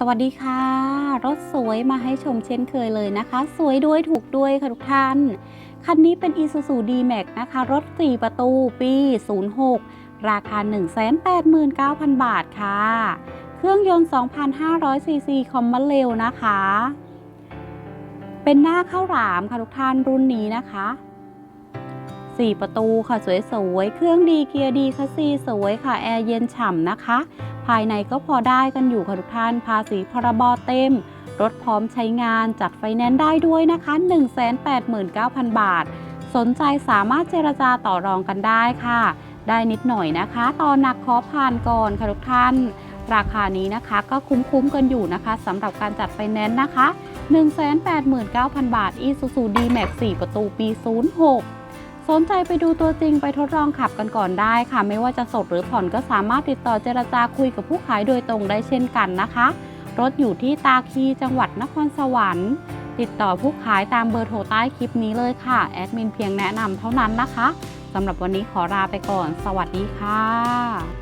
สวัสดีค่ะ รถสวยมาให้ชมเช่นเคยเลยนะคะ สวยด้วยถูกด้วยค่ะทุกท่าน คันนี้เป็น Isuzu D-Max นะคะ รถ4ประตูปี 06 ราคา 189,000 บาทค่ะ เครื่องยนต์2,500ซีซีคอมมอนเร็วนะคะ เป็นหน้าข้าวหลามค่ะทุกท่านรุ่นนี้นะคะ 4 ประตูค่ะสวยๆ เครื่องดีเกียร์ดีคัสซีสวยค่ะ แอร์เย็นฉ่ำนะคะ ภายในก็พอได้กันอยู่ค่ะทุกท่าน ภาษีพรบเต็ม รถพร้อมใช้งานจัดไฟแนนซ์ได้ด้วยนะคะ 189,000 บาท สนใจสามารถเจรจาต่อรองกันได้ค่ะ ได้นิดหน่อยนะคะ ตอนหนักขอผ่านก่อนค่ะทุกท่าน ราคานี้นะคะก็คุ้มๆกันอยู่นะคะสำหรับการจัดไฟแนนซ์นะคะ 189,000 บาท Isuzu D-Max 4 ประตูปี 06 สนใจไปดูตัวจริงไปทดลองขับกันก่อนได้ค่ะ ไม่ว่าจะสดหรือผ่อนก็สามารถติดต่อเจรจาคุยกับผู้ขายโดยตรงได้เช่นกันนะคะ รถอยู่ที่ตาคีจังหวัดนครสวรรค์ ติดต่อผู้ขายตามเบอร์โทรใต้คลิปนี้เลยค่ะ แอดมินเพียงแนะนำเท่านั้นนะคะสำหรับวันนี้ขอลาไปก่อน สวัสดีค่ะ